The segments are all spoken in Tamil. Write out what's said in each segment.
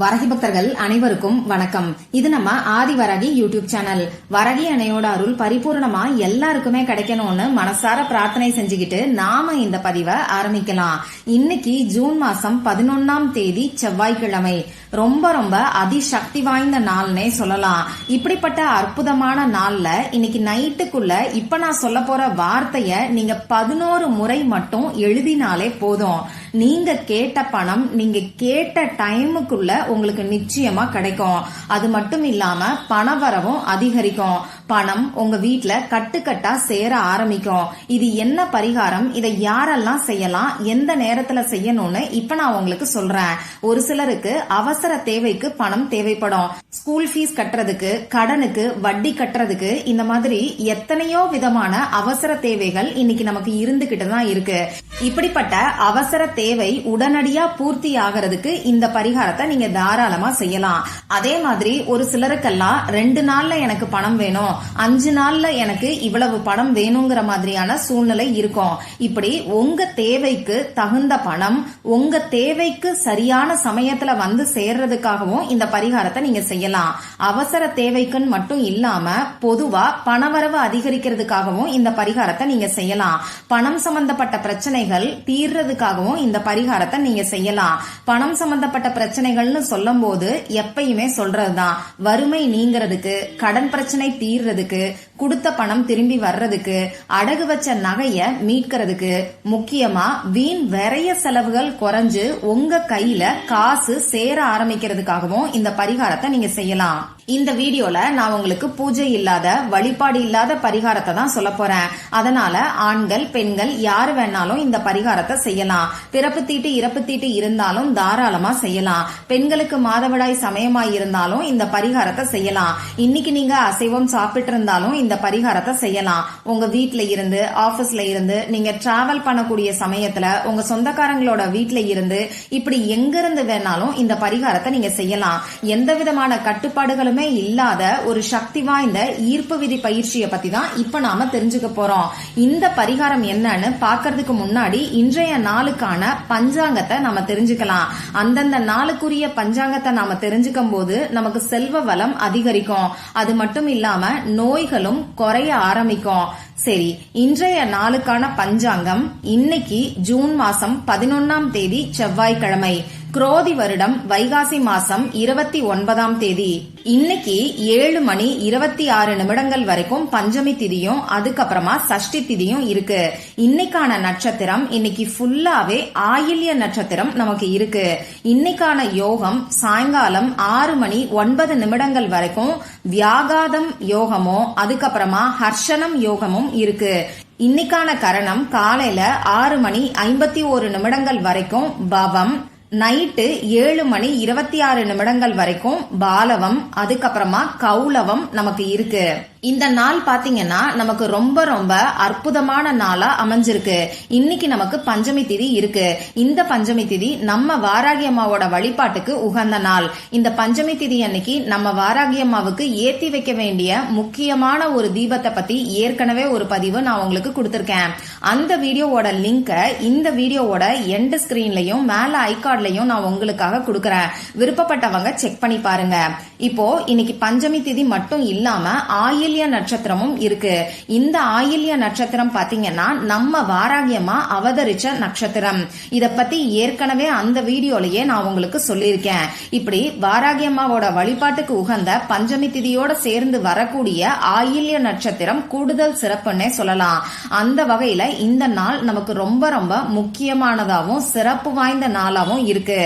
வரகி பக்தர்கள் அனைவருக்கும் வணக்கம். இது நம்ம ஆதி வரகி யூடியூப் சேனல். வரகி அணையோட அருள் பரிபூர்ணமா எல்லாருக்குமே கிடைக்கணும்னு மனசார பிரார்த்தனை செஞ்சுக்கிட்டு நாம இந்த பதிவை ஆரம்பிக்கலாம். இன்னைக்கு ஜூன் மாசம் பதினொன்னாம் தேதி செவ்வாய்க்கிழமை. ரொம்ப ரொம்ப அதிசக்தி வாய்ந்த நாள்னே சொல்லலாம். இப்படிப்பட்ட அற்புதமான நாள்ல இன்னைக்கு நைட்டுக்குள்ள இப்ப நான் சொல்ல போற வார்த்தைய நீங்க பதினோரு முறை மட்டும் எழுதினாலே போதும். நீங்க கேட்ட பணம் நீங்க கேட்ட டைமுக்குள்ள உங்களுக்கு நிச்சயமா கிடைக்கும். அது மட்டும் இல்லாம பணவரவும் அதிகரிக்கும். பணம் உங்க வீட்டுல கட்டுக்கட்டா சேர ஆரம்பிக்கும். இது என்ன பரிகாரம்? இதை யாரெல்லாம் செய்யலாம்? எந்த நேரத்துல செய்யணும்னு இப்ப நான் உங்களுக்கு சொல்றேன். ஒரு சிலருக்கு அவசர தேவைக்கு பணம் தேவைப்படும். ஸ்கூல் ஃபீஸ் கட்டுறதுக்கு கடனுக்கு வட்டி கட்டுறதுக்கு இந்த மாதிரி எத்தனையோ விதமான அவசர தேவைகள் இன்னைக்கு நமக்கு இருந்துகிட்டு தான் இருக்கு. இப்படிப்பட்ட அவசர தேவை உடனடியா பூர்த்தி ஆகிறதுக்கு இந்த பரிகாரத்தை நீங்க தாராளமா செய்யலாம். அதே மாதிரி ஒரு சிலருக்கெல்லாம் ரெண்டு நாள்ல எனக்கு பணம் வேணும் அஞ்சு நாள்ல எனக்கு இவ்வளவு பணம் வேணுங்கிற மாதிரியான சூழ்நிலை இருக்கும். இப்படி உங்க தேவைக்கு தகுந்த பணம் உங்க தேவைக்கு சரியான சமயத்துல வந்து சேர்றதுக்காகவும் இந்த பரிகாரத்தை நீங்க செய்யலாம். அவசர தேவைக்குன்னு மட்டும் இல்லாம பொதுவா பணவரவு அதிகரிக்கிறதுக்காகவும் இந்த பரிகாரத்தை நீங்க செய்யலாம். பணம் சம்பந்தப்பட்ட பிரச்சனைகள் தீர்றதுக்காகவும் இந்த பரிகாரத்தை நீங்க செய்யலாம். பணம் சம்பந்தப்பட்ட பிரச்சனைகள்னு சொல்லும் போது எப்பயுமே சொல்றதுதான். வறுமை நீங்கிறதுக்கு கடன் பிரச்சனை தீர்றதுக்கு கொடுத்த பணம் திரும்பி வர்றதுக்கு அடகு வச்ச நகைய மீட்கிறதுக்கு முக்கியமா வீண் விரைய செலவுகள் குறைஞ்சு உங்க கையில காசு சேர ஆரம்பிக்கிறதுக்காகவும் இந்த பரிகாரத்தை நீங்க செய்யலாம். இந்த வீடியோல நான் உங்களுக்கு பூஜை இல்லாத வழிபாடு இல்லாத பரிகாரத்தை தான் சொல்ல போறேன். அதனால ஆண்கள் பெண்கள் யாரு வேணாலும் இந்த பரிகாரத்தை செய்யலாம். பிறப்பு தீட்டு இறப்பு தீட்டு இருந்தாலும் தாராளமா செய்யலாம். பெண்களுக்கு மாதவிடாய் சமயமாய் இருந்தாலும் இந்த பரிகாரத்தை செய்யலாம். இன்னைக்கு நீங்க அசைவம் சாப்பிட்டு இருந்தாலும் இந்த இந்த பரிகாரத்தை செய்யலாம். உங்க வீட்ல இருந்து ஆபீஸ்ல இருந்து நீங்க டிராவல் பண்ணக்கூடிய சமயத்துல உங்க சொந்தக்காரங்களோட வீட்ல இருந்து இப்படி எங்க இருந்து வேணாலும் இந்த பரிகாரத்தை நீங்க செய்யலாம். எந்த விதமான கட்டுப்பாடுகளுமே இல்லாத ஒரு சக்தி வாய்ந்த ஈர்ப்பு விதி பயிற்சியை பத்தி தான் இப்ப நாம தெரிஞ்சுக்க போறோம். இந்த பரிகாரம் என்னன்னு பாக்குறதுக்கு முன்னாடி இன்றைய நாளுக்கான பஞ்சாங்கத்தை நாம தெரிஞ்சுக்கலாம். அந்தந்த நாளுக்குரிய பஞ்சாங்கத்தை நாம தெரிஞ்சுக்கும் போது நமக்கு செல்வ வளம் அதிகரிக்கும். அது மட்டும் இல்லாம நோய்களும் குறைய ஆரம்பிக்கும். சரி இன்றைய நாளுக்கான பஞ்சாங்கம் இன்னைக்கு ஜூன் மாசம் பதினொன்னாம் தேதி செவ்வாய்க்கிழமை. குரோதி வருடம் வைகாசி மாசம் இருபத்தி ஒன்பதாம் தேதி. இன்னைக்கு ஏழு மணி இருபத்தி ஆறு நிமிடங்கள் வரைக்கும் பஞ்சமி திதியும் அதுக்கப்புறமா சஷ்டி திதியும் இருக்கு. இன்னைக்கான நட்சத்திரம் இன்னைக்கு ஃபுல்லாவே ஆயில்ய நட்சத்திரம் நமக்கு இருக்கு. இன்னைக்கான யோகம் சாயங்காலம் ஆறு மணி ஒன்பது நிமிடங்கள் வரைக்கும் வியாகாதம் யோகமோ அதுக்கப்புறமா ஹர்ஷனம் யோகமும் இருக்கு. இன்னைக்கான கரணம் காலையில ஆறு மணி ஐம்பத்தி ஒரு நிமிடங்கள் வரைக்கும் பவம் நைட்டு ஏழு மணி இருபத்தி ஆறு நிமிடங்கள் வரைக்கும் பாலவம் அதுக்கப்புறமா கௌலவம் நமக்கு இருக்கு. இந்த நாள் பாத்தீங்கன்னா நமக்கு ரொம்ப ரொம்ப அற்புதமான நாளா அமைஞ்சிருக்கு. இன்னைக்கு நமக்கு பஞ்சமி திதி இருக்கு. இந்த பஞ்சமி திதி நம்ம வாராகி அம்மாவோட வழிபாட்டுக்கு உகந்த நாள். இந்த பஞ்சமி திதி அன்னைக்கு நம்ம வாராகி அம்மாவுக்கு ஏத்தி வைக்க வேண்டிய முக்கியமான ஒரு தீபத்தை பத்தி ஏற்கனவே ஒரு பதிவு நான் உங்களுக்கு கொடுத்திருக்கேன். அந்த வீடியோவோட லிங்க இந்த வீடியோவோட எண்ட் ஸ்கிரீன்லயும் மேல ஐகார்ட்லயும் நான் உங்களுக்காக கொடுக்கறேன். விருப்பப்பட்டவங்க செக் பண்ணி பாருங்க. இப்போ இன்னைக்கு பஞ்சமி திதி மட்டும் இல்லாம ஆயில்ய நட்சத்திரமும் இருக்கு. இந்த ஆயில்ய நட்சத்திரம் பாத்தீங்கன்னா நம்ம வாராகியமா அவதரிச்ச நட்சத்திரம். இத பத்தி ஏற்கனவே அந்த வீடியோலயே நான் உங்களுக்கு சொல்லியிருக்கேன். இப்படி வாராகியம்மாவோட வழிபாட்டுக்கு உகந்த பஞ்சமி திதியோட சேர்ந்து வரக்கூடிய ஆயில்ய நட்சத்திரம் கூடுதல் சிறப்புன்னே சொல்லலாம். அந்த வகையில இந்த நாள் நமக்கு ரொம்ப ரொம்ப முக்கியமானதாகவும் சிறப்பு வாய்ந்த நாளாகவும் இருக்கு.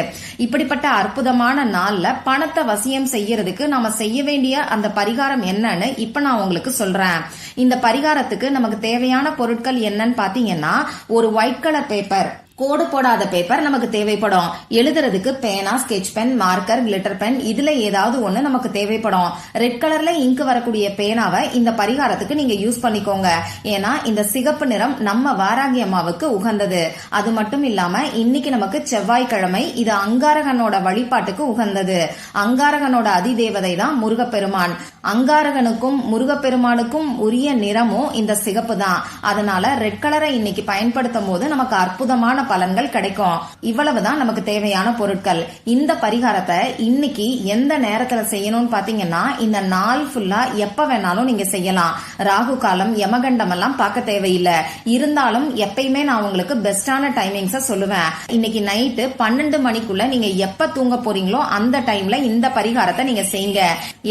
இப்படிப்பட்ட அற்புதமான நாள்ல பணத்தை வசியம் செய்யறதுக்கு நாம செய்ய வேண்டிய அந்த பரிகாரம் என்னன்னு இப்ப நான் உங்களுக்கு சொல்றேன். இந்த பரிகாரத்துக்கு நமக்கு தேவையான பொருட்கள் என்னன்னு பாத்தீங்கன்னா ஒரு ஒயிட் கலர் பேப்பர் கோடு போடாத பேப்பர் நமக்கு தேவைப்படும். எழுதுறதுக்கு பேனா sketch pen marker glitter pen இதுல ஏதாவது ஒண்ணு நமக்கு தேவைப்படும். ரெட் கலர்ல இங்கு வரக்கூடிய பேனாவை இந்த பரிகாரத்துக்கு நீங்க யூஸ் பண்ணிக்கோங்க. ஏன்னா இந்த சிகப்பு நிறம் நம்ம வாராகி அம்மாவுக்கு உகந்தது. அது மட்டும் இல்லாம இன்னைக்கு நமக்கு செவ்வாய்க்கிழமை இது அங்காரகனோட வழிபாட்டுக்கு உகந்தது. அங்காரகனோட அதிதேவதை தான் முருகப்பெருமான். அங்காரகனுக்கும் முருகப்பெருமானுக்கும் உரிய நிறமும் இந்த சிகப்பு தான். அதனால ரெட் கலரை இன்னைக்கு பயன்படுத்தும் போது நமக்கு அற்புதமான பலன்கள் கிடைக்கும். இவ்வளவுதான் நமக்கு தேவையான பொருட்கள். இந்த பரிகாரத்தை இன்னைக்கு எந்த நேரத்துல செய்யணும்னு பாத்தீங்கன்னா இந்த நாள் ஃபுல்லா எப்ப வேணாலும் நீங்க செய்யலாம். ராகு காலம் யமகண்டம் எல்லாம் பார்க்க தேவையில்லை. இருந்தாலும் எப்பயுமே நான் உங்களுக்கு பெஸ்டான டைமிங்ஸ சொல்லுவேன். இன்னைக்கு நைட்டு பன்னெண்டு மணிக்குள்ள நீங்க எப்ப தூங்க போறீங்களோ அந்த டைம்ல இந்த பரிகாரத்தை நீங்க செய்யுங்க.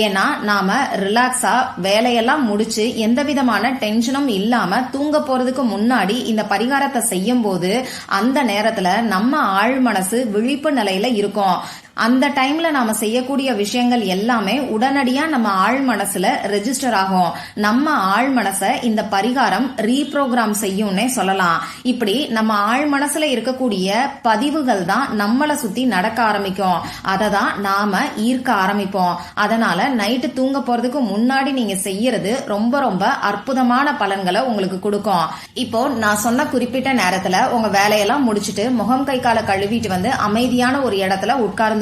ஏன்னா நாம ரிலாக்ஸா வேலையெல்லாம் முடிச்சு எந்த விதமான டென்ஷனும் இல்லாம தூங்க போறதுக்கு முன்னாடி இந்த பரிகாரத்தை செய்யும் போது அந்த அந்த நேரத்துல நம்ம ஆழ் மனசு விழிப்பு நிலையில இருக்கும். அந்த டைம்ல நாம செய்யக்கூடிய விஷயங்கள் எல்லாமே உடனடியா நம்ம ஆள் மனசுல ரெஜிஸ்டர் ஆகும். நம்ம ஆழ் மனசை இந்த பரிகாரம் ரீப்ரோக்ராம் செய்யும்னே சொல்லலாம். இப்படி நம்ம ஆள் மனசுல இருக்கக்கூடிய பதிவுகள் தான் நம்மளை சுத்தி நடக்க ஆரம்பிக்கும். அதை தான் நாம ஈர்க்க ஆரம்பிப்போம். அதனால நைட்டு தூங்க போறதுக்கு முன்னாடி நீங்க செய்யறது ரொம்ப ரொம்ப அற்புதமான பலன்களை உங்களுக்கு கொடுக்கும். இப்போ நான் சொன்ன குறிப்பிட்ட நேரத்துல உங்க வேலையெல்லாம் முடிச்சிட்டு முகம் கை காலை கழுவிட்டு வந்து அமைதியான ஒரு இடத்துல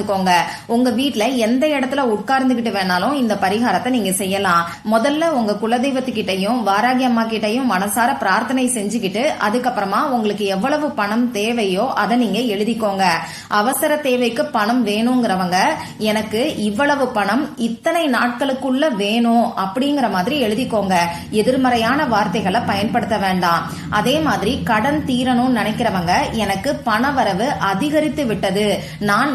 உட்கார்ந்துக்கோங்க. உங்க வீட்டுல எந்த இடத்துல உட்கார்ந்துகிட்டு வேணாலும் இந்த பரிகாரத்தை நீங்க செய்யலாம். முதல்ல உங்க குலதெய்வத்துக்கிட்டையும் வாராகி அம்மா கிட்டையும் மனசார பிரார்த்தனை செஞ்சுக்கிட்டு அதுக்கப்புறமா உங்களுக்கு எவ்வளவு பணம் தேவையோ அதை நீங்க எழுதிக்கோங்க. அவசர தேவைக்கு பணம் வேணுங்கிறவங்க எனக்கு இவ்வளவு பணம் இத்தனை நாட்களுக்குள்ள வேணும் அப்படிங்கிற மாதிரி எழுதிக்கோங்க. எதிர்மறையான வார்த்தைகளை பயன்படுத்த வேண்டாம். அதே மாதிரி கடன் தீரணும்னு நினைக்கிறவங்க எனக்கு பண வரவு அதிகரித்து விட்டது. நான்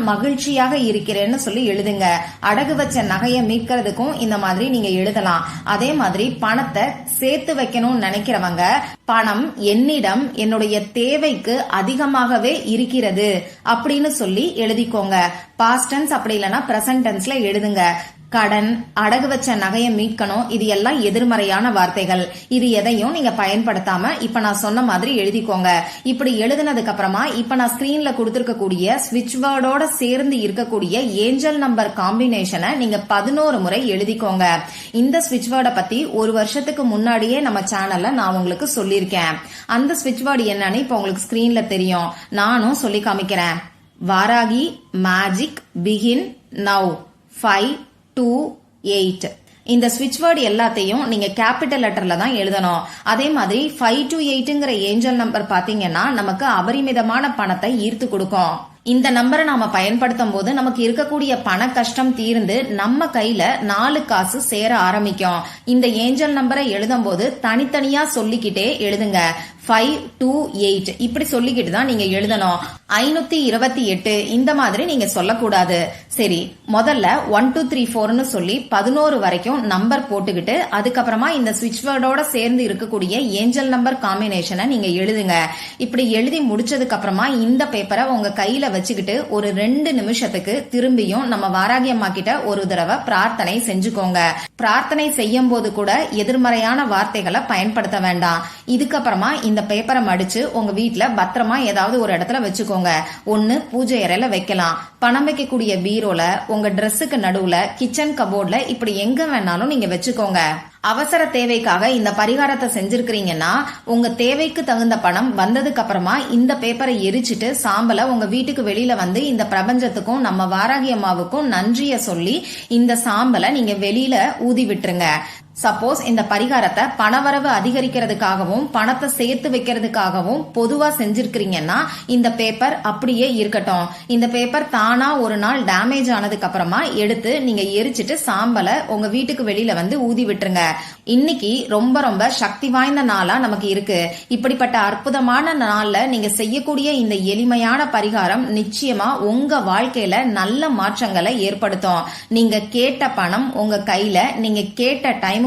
மகிழ்ச்சியாக இருக்கிறேன்னு சொல்லி எழுதுங்க. அடகு வச்ச நகையை மீட்கிறதுக்கும் இந்த மாதிரி நீங்க எழுதலாம். அதே மாதிரி பணத்தை சேர்த்து வைக்கணும்னு நினைக்கிறவங்க பணம் என்னிடம் என்னுடைய தேவைக்கு அதிகமாகவே இருக்கிறது அப்படின்னு சொல்லி எழுதிக்கோங்க. பாஸ்ட் அப்படி இல்லைன்னா பிரசன்டென்ஸ்ல எழுதுங்க. கடன் அடகு வச்ச நகையை மீட்கணும் இது எல்லாம் எதிர்மறையான வார்த்தைகள். இது எதையும் நீங்க பயன்படுத்தாம இப்ப நான் சொன்ன மாதிரி எழுதிக்கோங்க. இப்படி எழுதினதுக்கு அப்புறமா இப்ப நான் ஸ்கிரீன்ல கொடுத்திருக்கக்கூடிய ஸ்விட்ச் வேர்டோட சேர்ந்து இருக்கக்கூடிய ஏஞ்சல் நம்பர் காம்பினேஷனை நீங்க பதினோரு முறை எழுதிக்கோங்க. இந்த ஸ்விட்ச் வேர்டை பத்தி ஒரு வருஷத்துக்கு முன்னாடியே நம்ம சேனல்ல நான் உங்களுக்கு சொல்லியிருக்கேன். அந்த ஸ்விட்ச் வேர்டு என்னன்னு இப்ப உங்களுக்கு ஸ்கிரீன்ல தெரியும். நானும் சொல்லி காமிக்கிறேன். Varahi magic begin now five two eight இந்த ஸ்விட்ச் வேர்டு எல்லாத்தையும் நீங்க கேபிட்டல் லெட்டர்ல தான் எழுதணும். அதே மாதிரி ஃபைவ் டு எயிட்டுங்கிற ஏஞ்சல் நம்பர் பாத்தீங்கன்னா நமக்கு அபரிமிதமான பணத்தை ஈர்த்து கொடுக்கும். இந்த நம்பரை நாம பயன்படுத்தும் போது நமக்கு இருக்கக்கூடிய பண கஷ்டம் தீர்ந்து நம்ம கையில நாலு காசு சேர ஆரம்பிக்கும். இந்த ஏஞ்சல் நம்பரை எழுதும் போது தனித்தனியா சொல்லிக்கிட்டே எழுதுங்க. ஃபைவ் டூ எயிட் இப்படி சொல்லிக்கிட்டு தான் நீங்க எழுதணும். ஐநூத்தி இருபத்தி எட்டு. இந்த மாதிரி நீங்க சொல்லக்கூடாது. சரி முதல்ல ஒன் டூ த்ரீ ஃபோர்னு சொல்லி பதினோரு வரைக்கும் நம்பர் போட்டுக்கிட்டு அதுக்கப்புறமா இந்த சுவிட்ச் வேர்டோட சேர்ந்து இருக்கக்கூடிய ஏஞ்சல் நம்பர் காம்பினேஷனை நீங்க எழுதுங்க. இப்படி எழுதி முடிச்சதுக்கு அப்புறமா இந்த பேப்பரை உங்க கையில வச்சுக்கிட்டு ஒரு ரெண்டு நிமிஷத்துக்கு திரும்பியும் நம்ம வாராகி அம்மா கிட்ட ஒரு தடவை பிரார்த்தனை செஞ்சுக்கோங்க. பிரார்த்தனை செய்யும் போது கூட எதிர்மறையான வார்த்தைகளை பயன்படுத்த வேண்டாம். இதுக்கப்புறமா இந்த இந்த பேப்பரை மடிச்சு உங்க வீட்டுல பத்திரமா ஏதாவது ஒரு இடத்துல வச்சுக்கோங்க. ஒன்னு பூஜை அறையில வைக்கலாம். பணம் வைக்கக்கூடிய பீரோல உங்க ட்ரெஸ்ஸுக்கு நடுவுல கிச்சன் கபோர்ட்ல இப்படி எங்க வேணாலும் நீங்க வச்சுக்கோங்க. அவசர தேவைக்காக இந்த பரிகாரத்தை செஞ்சிருக்கிறீங்கன்னா உங்க தேவைக்கு தகுந்த பணம் வந்ததுக்கு அப்புறமா இந்த பேப்பரை எரிச்சிட்டு சாம்பலை உங்க வீட்டுக்கு வெளியில வந்து இந்த பிரபஞ்சத்துக்கும் நம்ம வாராகி அம்மாவுக்கும் நன்றிய சொல்லி இந்த சாம்பலை நீங்க வெளியில ஊதி விட்டுருங்க. சப்போஸ் இந்த பரிகாரத்தை பணவரவு அதிகரிக்கிறதுக்காகவும் பணத்தை சேர்த்து வைக்கிறதுக்காகவும் பொதுவா செஞ்சிருக்கிறீங்கன்னா இந்த பேப்பர் அப்படியே இருக்கட்டும். இந்த பேப்பர் தானா ஒரு நாள் டேமேஜ் ஆனதுக்கு அப்புறமா எடுத்து நீங்க எரிச்சிட்டு சாம்பலை உங்க வீட்டுக்கு வெளியில வந்து ஊதி விட்டுருங்க. இன்னைக்கு ரொம்ப ரொம்ப சக்தி வாய்ந்த நாளா நமக்கு இருக்கு. இப்படிப்பட்ட அற்புதமான நாள்ல நீங்க செய்யக்கூடிய இந்த எளிமையான பரிகாரம் நிச்சயமா உங்க வாழ்க்கையில நல்ல மாற்றங்களை ஏற்படுத்தும். நீங்க கேட்ட பணம் உங்க கையில நீங்க கேட்ட டைம்